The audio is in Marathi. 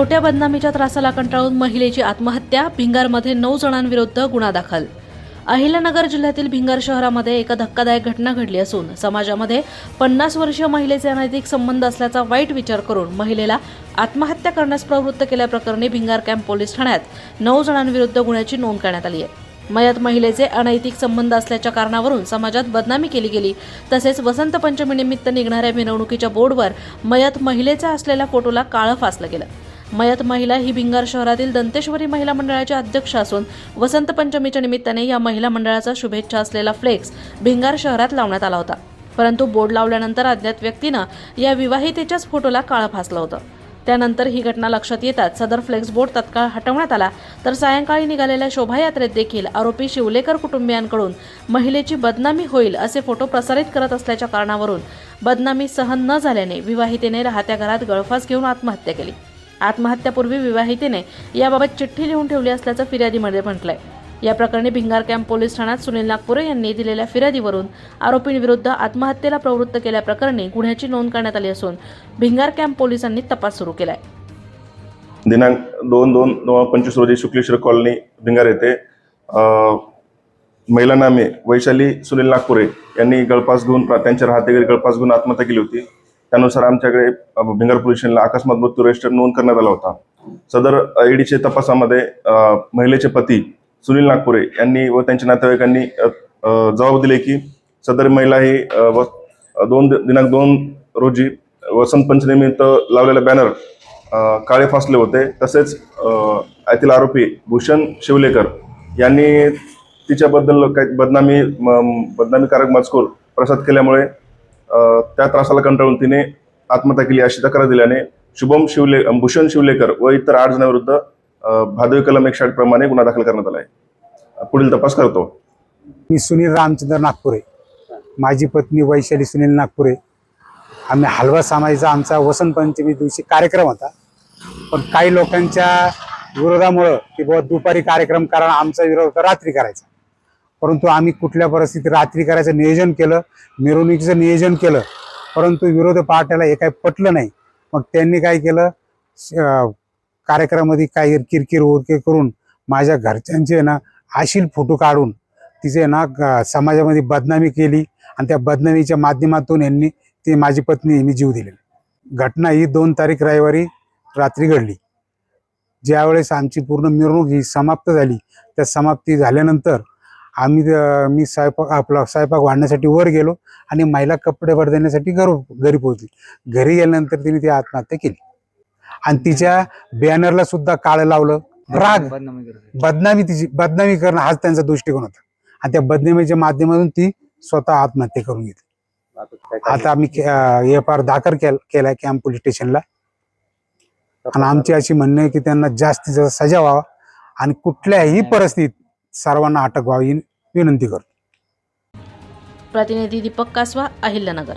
खोट्या बदनामीच्या त्रासाला कंटाळून महिलेची आत्महत्या भिंगारमध्ये नऊ जणांविरुद्ध गुन्हा दाखल. अहिल्यानगर जिल्ह्यातील भिंगार शहरामध्ये एक धक्कादायक घटना घडली असून समाजामध्ये पन्नास वर्षीय महिलेचे अनैतिक संबंध असल्याचा वाईट विचार करून महिलेला आत्महत्या करण्यास प्रवृत्त केल्याप्रकरणी भिंगार कॅम्प पोलीस ठाण्यात नऊ जणांविरुद्ध गुन्ह्याची नोंद करण्यात आली आहे. मयत महिलेचे अनैतिक संबंध असल्याच्या कारणावरून समाजात बदनामी केली गेली. तसेच वसंत पंचमीनिमित्त निघणाऱ्या मिरवणुकीच्या बोर्डवर मयत महिलेचा असलेल्या फोटोला काळं फासलं गेलं. मयत महिला ही भिंगार शहरातील दंतेश्वरी महिला मंडळाच्या अध्यक्ष असून वसंत पंचमीच्या निमित्ताने या महिला मंडळाचा शुभेच्छा असलेला फ्लेक्स भिंगार शहरात लावण्यात आला होता. परंतु बोर्ड लावल्यानंतर अज्ञात व्यक्तीनं या विवाहितेच्याच फोटोला काळं फासलं होतं. त्यानंतर ही घटना लक्षात येताच सदर फ्लेक्स बोर्ड तत्काळ हटवण्यात आला. तर सायंकाळी निघालेल्या शोभायात्रेत देखील आरोपी शिवलेकर कुटुंबियांकडून महिलेची बदनामी होईल असे फोटो प्रसारित करत असल्याच्या कारणावरून बदनामी सहन न झाल्याने विवाहितेने राहत्या घरात गळफास घेऊन आत्महत्या केली. आत्महत्यापूर्वी विवाहितेने याबाबत चिठ्ठी लिहून ठेवली असल्याचं फिर्यादीमध्ये म्हटलंय. या प्रकरणी भिंगार कॅम्प पोलीस ठाण्यात सुनील नागपुरे यांनी दिलेल्या फिर्यादीवरून आरोपींविरुद्ध आत्महत्येला प्रवृत्त केल्याप्रकरणी गुन्ह्याची नोंद करण्यात आली असून भिंगार कॅम्प पोलिसांनी तपास सुरू केलाय. दिनांक दोन दोन पंचवीस रोजी शुक्लेश्वर कॉलनी भिंगार येथे महिला नामे वैशाली सुनील नागपुरे यांनी गळपास घेऊन त्यांच्या राहते गळपास घेऊन आत्महत्या केली होती. त्यानुसार आमच्याकडे भिंगार पोलीस अकस्मात मृत्यू रजिस्टर नोंद करण्यात आला होता. सदर ईडीच्या तपासामध्ये महिलेचे पती सुनील नागपुरे यांनी व त्यांच्या नातेवाईकांनी जबाब दिले की सदर महिला ही दोन दिनांक दोन रोजी वसंत पंचमीनिमित्त लावलेला बॅनर काळे फासले होते. तसेच येथील आरोपी भूषण शिवलेकर यांनी तिच्याबद्दल काही बदनामी म- बदनामीकारक मजकूर प्रसाद केल्यामुळे त्या त्रासाला कंटाळून तिने आत्महत्या केली अशी तक्रार दिल्याने शुभम शिवले भूषण शिवलेकर व इतर आठ जणांविरुद्ध भादवी कलम एकशे आठ प्रमाणे गुन्हा दाखल करण्यात आला आहे पुढील तपास करतो. मी सुनील रामचंद्र नागपुरे. माझी पत्नी वैशाली सुनील नागपुरे. आम्ही हलवा सामाईचा आमचा वसंत पंचमी दिवशी कार्यक्रम होता. पण काही लोकांच्या विरोधामुळं की बाबा दुपारी कार्यक्रम करा आमचा विरोध होता रात्री करायचा. परंतु आम्ही कुठल्या परिस्थितीत रात्री करायचं नियोजन केलं मिरवणुकीचं नियोजन केलं परंतु विरोध पार्ट्याला हे काही पटलं नाही. मग त्यांनी काय केलं? कार्यक्रमामध्ये काही किरकिर उरके करून माझ्या घरच्यांचे ना आशील फोटो काढून तिचे ना ग- समाजामध्ये बदनामी केली आणि त्या बदनामीच्या माध्यमातून यांनी ती माझी पत्नी यांनी जीव दिलेला. घटना ही दोन तारीख रविवारी रात्री घडली. ज्यावेळेस आमची पूर्ण मिरवणूक ही समाप्त झाली त्या समाप्ती झाल्यानंतर आम्ही मी स्वयंपाक आपला स्वयंपाक वाढण्यासाठी वर गेलो आणि महिला कपडे भर देण्यासाठी घर घरी पोहोचली. घरी गेल्यानंतर तिने ती आत्महत्या केली. आणि तिच्या बॅनरला सुद्धा काळं लावलं. राग. बदनामी तिची बदनामी करणं हाच त्यांचा दृष्टिकोन होता. आणि त्या बदनामीच्या माध्यमातून ती स्वतः आत्महत्या करून घेतली. आता आम्ही एफ आर दाखल केल केलाय कॅम्प पोलीस स्टेशनला. आणि आमची अशी म्हणणं आहे की त्यांना जास्तीत जास्त सजा व्हावा. आणि कुठल्याही परिस्थितीत सर्वांना अटक व्हावी विनंती करतो. प्रतिनिधी दीपक कासवा अहिल्यानगर.